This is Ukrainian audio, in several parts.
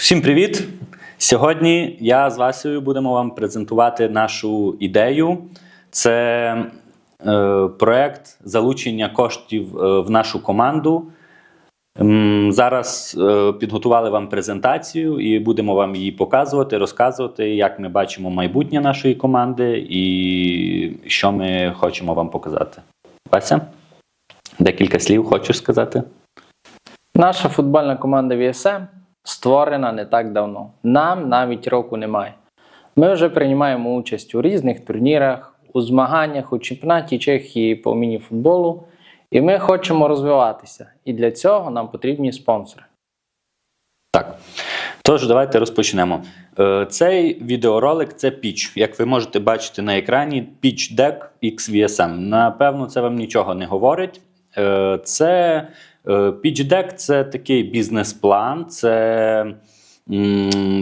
Всім привіт! Сьогодні я з Васею будемо вам презентувати нашу ідею. Це е, проект залучення коштів е, в нашу команду. Зараз е, підготували вам презентацію і будемо вам її показувати, розказувати, як ми бачимо майбутнє нашої команди і що ми хочемо вам показати. Вася, декілька слів хочеш сказати? Наша футбольна команда VSM створена не так давно. Нам навіть року немає. Ми вже приймаємо участь у різних турнірах, у змаганнях у чемпіонаті Чехії по міні-футболу, і ми хочемо розвиватися. І для цього нам потрібні спонсори. Так. Тож, давайте розпочнемо. Е, Цей відеоролик це піч. Як ви можете бачити на екрані, Pitch Deck XVSM. Напевно, це вам нічого не говорить. Е, Це е, Pitch Deck це такий бізнес-план, це,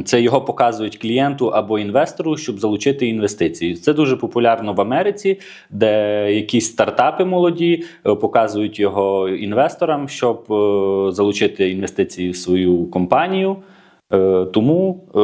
це його показують клієнту або інвестору, щоб залучити інвестиції. Це дуже популярно в Америці, де якісь стартапи молоді е, показують його інвесторам, щоб залучити інвестиції в свою компанію. Е, Тому е,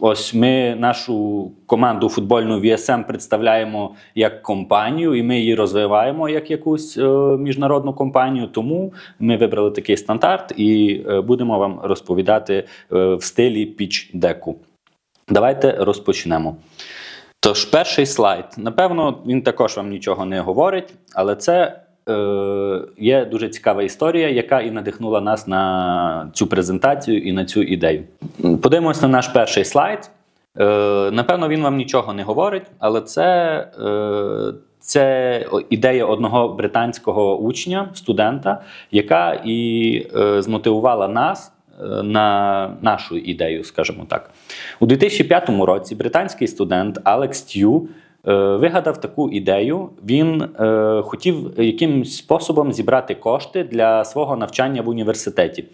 ось ми нашу команду футбольну VSM представляємо як компанію, і ми її розвиваємо як якусь е, міжнародну компанію. Тому ми вибрали такий стандарт і будемо вам розповідати в стилі піч-деку. Давайте розпочнемо. Тож, перший слайд. Напевно, він також вам нічого не говорить, але це є дуже цікава історія, яка і надихнула нас на цю презентацію і на цю ідею. Подивимось на наш перший слайд. Е, напевно, він вам нічого не говорить, але це, е, це ідея одного британського учня, студента, яка і е, змотивувала нас е, на нашу ідею, скажімо так. У 2005 році британський студент Алекс Т'ю е, вигадав таку ідею. Він е, хотів якимось способом зібрати кошти для свого навчання в університеті.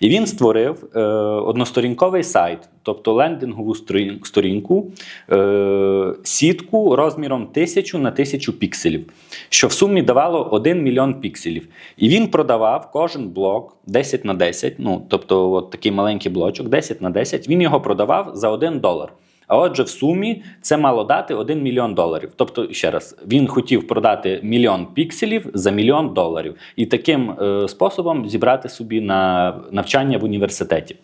І він створив е, односторінковий сайт, тобто лендингову сторінку, е, сітку розміром 1000 на 1000 пікселів, що в сумі давало 1 мільйон пікселів. І він продавав кожен блок 10 на 10, ну тобто от такий маленький блочок, 10 на 10, він його продавав за 1 долар. А отже, в сумі це мало дати 1 мільйон доларів. Тобто, ще раз, він хотів продати мільйон пікселів за мільйон доларів і таким е, способом зібрати собі на навчання в університеті.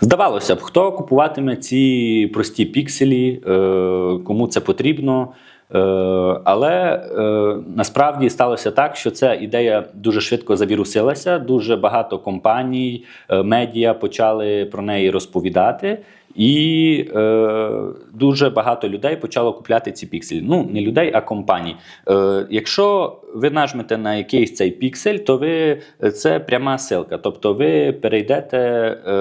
Здавалося б, хто купуватиме ці прості пікселі, е, кому це потрібно. Е, але е, насправді сталося так, що ця ідея дуже швидко завірусилася. Дуже багато компаній, е, медіа почали про неї розповідати, і е, дуже багато людей почало купляти ці пікселі. Ну, не людей, а компаній. Е, якщо ви нажмете на якийсь цей піксель, то ви це пряма ссылка. Тобто ви перейдете е,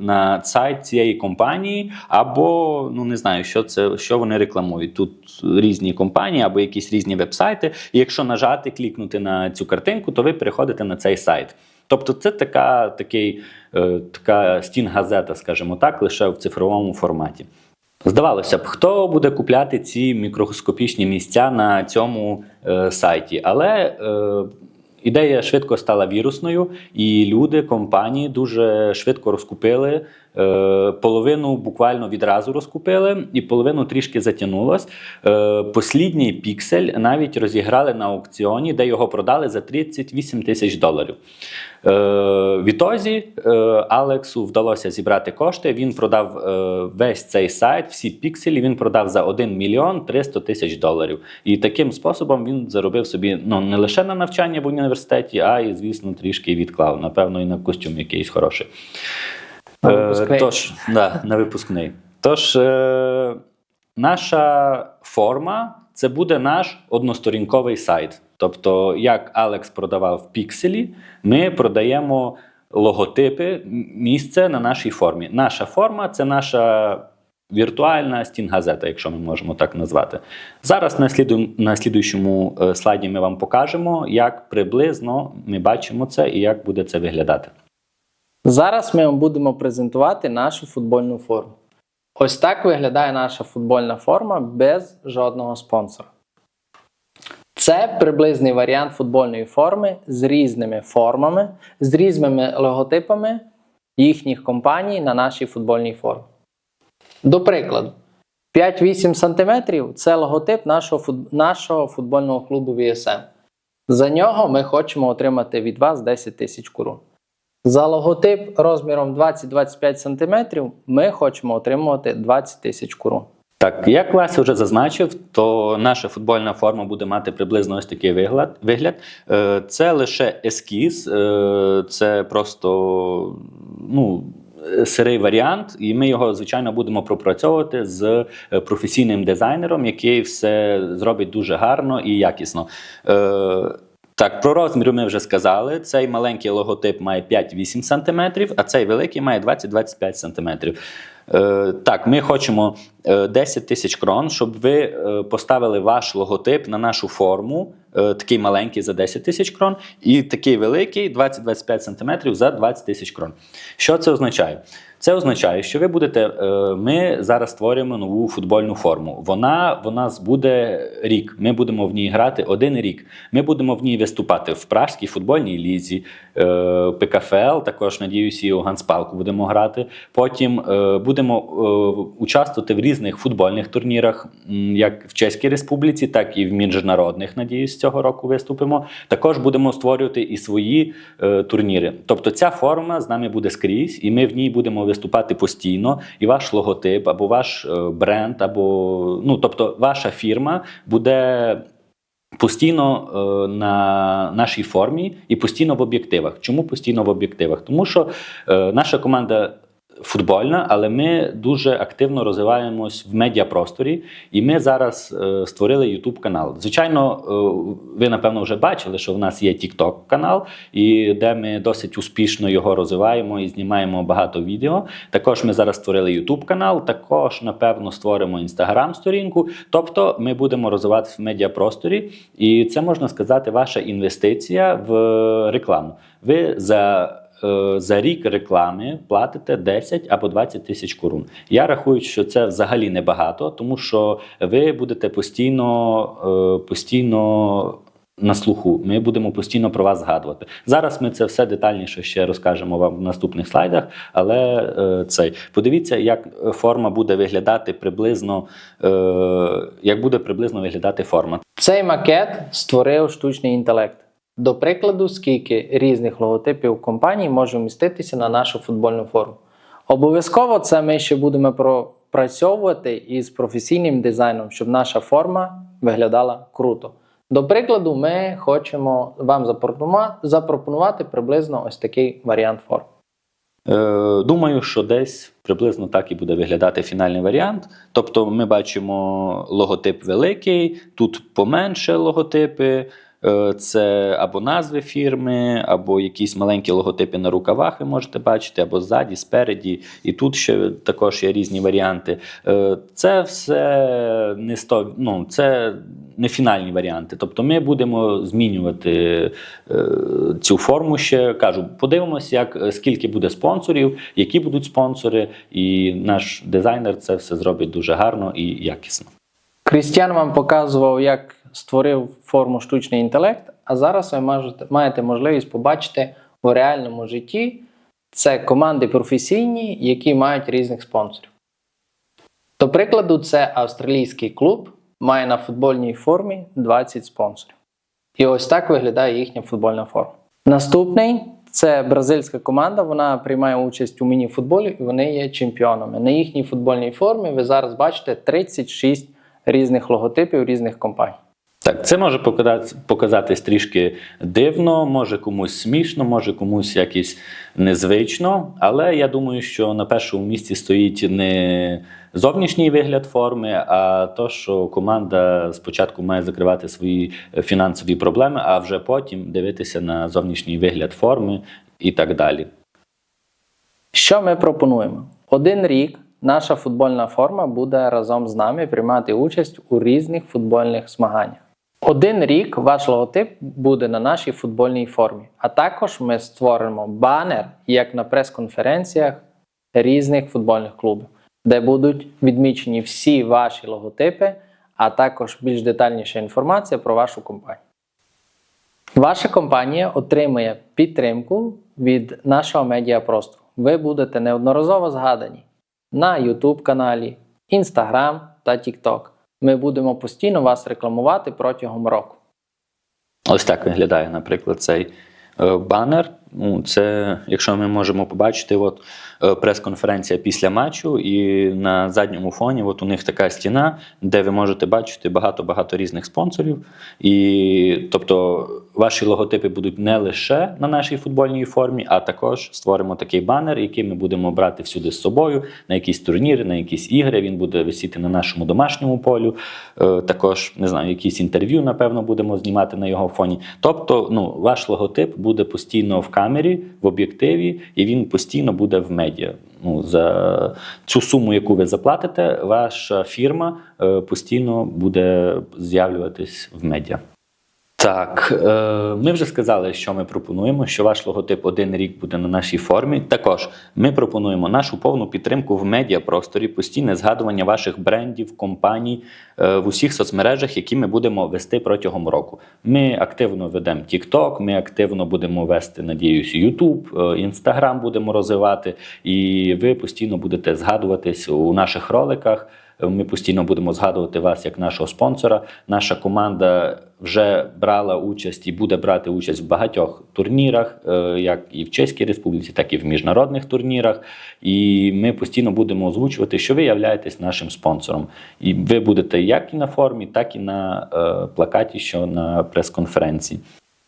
на сайт цієї компанії, або ну не знаю, що це що вони рекламують. Тут різні компанії або якісь різні вебсайти. І якщо нажати, клікнути на цю картинку, то ви переходите на цей сайт. Тобто, це така, такий, е, така стін-газета, скажімо так, лише в цифровому форматі. Здавалося б, хто буде купляти ці мікроскопічні місця на цьому е, сайті, але е, ідея швидко стала вірусною, і люди, компанії дуже швидко розкупили. Е, половину буквально відразу розкупили, і половину трішки затягнулось. Е, послідній піксель навіть розіграли на аукціоні, де його продали за 38 тисяч доларів. Е, відтоді е, Алексу вдалося зібрати кошти. Він продав весь цей сайт, всі пікселі. Він продав за 1 мільйон 300 тисяч доларів. І таким способом він заробив собі ну не лише на навчання в університеті, а й, звісно, трішки відклав. Напевно, і на костюм якийсь хороший. Е. Тож, да, на випускний. Тож, е, наша форма це буде наш односторінковий сайт. Тобто, як Алекс продавав пікселі, ми продаємо логотипи, місце на нашій формі. Наша форма це наша віртуальна стінгазета, якщо ми можемо так назвати. Зараз на, сліду, на слідуючому е, слайді ми вам покажемо, як приблизно ми бачимо це і як буде це виглядати. Зараз ми вам будемо презентувати нашу футбольну форму. Ось так виглядає наша футбольна форма без жодного спонсора. Це приблизний варіант футбольної форми з різними формами, з різними логотипами їхніх компаній на нашій футбольній формі. До прикладу, 5-8 см це логотип нашого, нашого футбольного клубу VSM. За нього ми хочемо отримати від вас 10 тисяч корун. За логотип розміром 20-25 см ми хочемо отримувати 20 тисяч корун. Так, як Вася вже зазначив, то наша футбольна форма буде мати приблизно ось такий вигляд. вигляд. Е, Це лише ескіз, е, це просто ну, сирий варіант, і ми його, звичайно, будемо пропрацьовувати з е, професійним дизайнером, який все зробить дуже гарно і якісно. Е, Так, про розміри ми вже сказали. Цей маленький логотип має 5-8 см, а цей великий має 20-25 см. Е, так, ми хочемо е, 10 тисяч крон, щоб ви е, поставили ваш логотип на нашу форму, е, такий маленький за 10 тисяч крон, і такий великий 20-25 см за 20 тисяч крон. Що це означає? Це означає, що ви будете. е, Ми зараз створюємо нову футбольну форму. Вона в буде рік. Ми будемо в ній грати один рік. Ми будемо в ній виступати в Пражській футбольній лізі, е, ПКФЛ, також надіюся, і у Ганспалку будемо грати. Потім е, будемо участвувати в різних футбольних турнірах, як в Чеській Республіці, так і в міжнародних. Надіюсь, цього року виступимо. Також будемо створювати і свої турніри. Тобто ця форма з нами буде скрізь, і ми в ній будемо виступати постійно. І ваш логотип, або ваш е, бренд, або ну тобто ваша фірма буде. Постійно е, на нашій формі і постійно в об'єктивах. Чому постійно в об'єктивах? Тому що е, наша команда футбольна, але ми дуже активно розвиваємось в медіапросторі, і ми зараз е, створили YouTube канал. Звичайно, е, ви напевно вже бачили, що в нас є TikTok канал, і де ми досить успішно його розвиваємо і знімаємо багато відео. Також ми зараз створили YouTube канал, також напевно створимо Instagram сторінку. Тобто ми будемо розвиватися в медіапросторі, і це можна сказати, ваша інвестиція в рекламу. Ви за е, за рік реклами платите 10 або 20 тисяч корун. Я рахую, що це взагалі небагато, тому що ви будете постійно, е, постійно на слуху. Ми будемо постійно про вас згадувати. Зараз ми це все детальніше ще розкажемо вам в наступних слайдах. Але е, цей подивіться, як форма буде виглядати приблизно, е, як буде приблизно виглядати форма. Цей макет створив штучний інтелект. До прикладу, скільки різних логотипів компаній може вміститися на нашу футбольну форму. Обов'язково це ми ще будемо пропрацьовувати із професійним дизайном, щоб наша форма виглядала круто. До прикладу, ми хочемо вам запропонувати, запропонувати приблизно ось такий варіант форм. Е, Думаю, що десь приблизно так і буде виглядати фінальний варіант. Тобто, ми бачимо логотип великий, тут поменше логотипи. Е, Це або назви фірми, або якісь маленькі логотипи на рукавах ви можете бачити, або ззаді, спереді. І тут ще також є різні варіанти. Е, Це все не сто, ну, це не фінальні варіанти. Тобто ми будемо змінювати е, цю форму ще. Кажу, подивимося, як скільки буде спонсорів, які будуть спонсори, і наш дизайнер це все зробить дуже гарно і якісно. Крістіан вам показував, як створив форму штучний інтелект, а зараз ви маєте можливість побачити в реальному житті це команди професійні, які мають різних спонсорів. До прикладу, це австралійський клуб має на футбольній формі 20 спонсорів. І ось так виглядає їхня футбольна форма. Наступний це бразильська команда. Вона приймає участь у міні-футболі і вони є чемпіонами. На їхній футбольній формі ви зараз бачите 36 різних логотипів різних компаній. Так, це може показати, показатись трішки дивно, може комусь смішно, може комусь якось незвично. Але я думаю, що на першому місці стоїть не зовнішній вигляд форми, а то, що команда спочатку має закривати свої фінансові проблеми, а вже потім дивитися на зовнішній вигляд форми і так далі. Що ми пропонуємо? Один рік наша футбольна форма буде разом з нами приймати участь у різних футбольних змаганнях. Один рік ваш логотип буде на нашій футбольній формі, а також ми створимо банер, як на прес-конференціях різних футбольних клубів, де будуть відмічені всі ваші логотипи, а також більш детальніша інформація про вашу компанію. Ваша компанія отримує підтримку від нашого медіапростору. ви будете неодноразово згадані на YouTube каналі, Instagram та TikTok. Ми будемо постійно вас рекламувати протягом року. Ось так виглядає, наприклад, цей е, банер. Ну, це, якщо ми можемо побачити, от е, прес-конференція після матчу, і на задньому фоні от у них така стіна, де ви можете бачити багато-багато різних спонсорів. І тобто ваші логотипи будуть не лише на нашій футбольній формі, а також створимо такий банер, який ми будемо брати всюди з собою на якісь турніри, на якісь ігри. Він буде висіти на нашому домашньому полю. Е, Також не знаю, якісь інтерв'ю, напевно, будемо знімати на його фоні. Тобто, ну, ваш логотип буде постійно в камері, в об'єктиві, і він постійно буде в медіа. Ну, за цю суму, яку ви заплатите, ваша фірма е, постійно буде з'явлюватись в медіа. Так, е, ми вже сказали, що ми пропонуємо, що ваш логотип один рік буде на нашій формі. Також ми пропонуємо нашу повну підтримку в медіапросторі, постійне згадування ваших брендів, компаній е, в усіх соцмережах, які ми будемо вести протягом року. Ми активно ведемо TikTok, ми активно будемо вести, надіюсь, YouTube, е, Instagram будемо розвивати, і ви постійно будете згадуватись у наших роликах. Ми постійно будемо згадувати вас як нашого спонсора. Наша команда вже брала участь і буде брати участь в багатьох турнірах, е, як і в Чеській Республіці, так і в міжнародних турнірах. І ми постійно будемо озвучувати, що ви являєтесь нашим спонсором. І ви будете як і на формі, так і на е, плакаті, що на прес-конференції.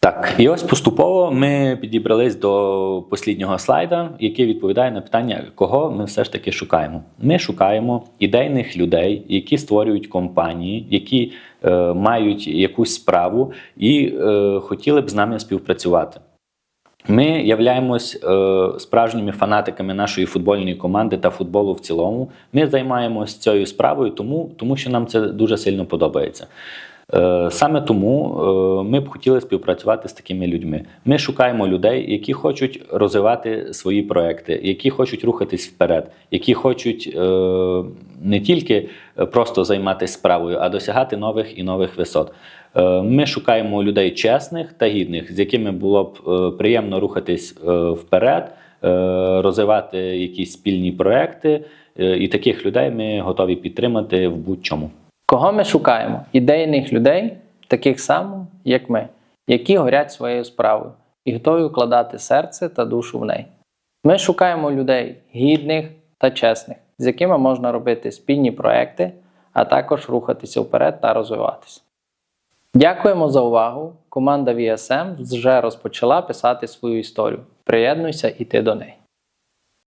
Так, і ось поступово ми підібрались до посліднього слайда, який відповідає на питання, кого ми все ж таки шукаємо. Ми шукаємо ідейних людей, які створюють компанії, які е, мають якусь справу і е, хотіли б з нами співпрацювати. Ми являємось е, справжніми фанатиками нашої футбольної команди та футболу в цілому. Ми займаємось цією справою, тому, тому що нам це дуже сильно подобається. Е, Саме тому е, ми б хотіли співпрацювати з такими людьми. Ми шукаємо людей, які хочуть розвивати свої проекти, які хочуть рухатись вперед, які хочуть е, не тільки просто займатися справою, а досягати нових і нових висот. Ми шукаємо людей чесних та гідних, з якими було б приємно рухатись вперед, розвивати якісь спільні проекти. І таких людей ми готові підтримати в будь-чому. Кого ми шукаємо? Ідейних людей, таких само, як ми, які горять своєю справою і готові вкладати серце та душу в неї. Ми шукаємо людей гідних та чесних, з якими можна робити спільні проекти, а також рухатися вперед та розвиватися. Дякуємо за увагу. Команда VSM вже розпочала писати свою історію. Приєднуйся і ти до неї.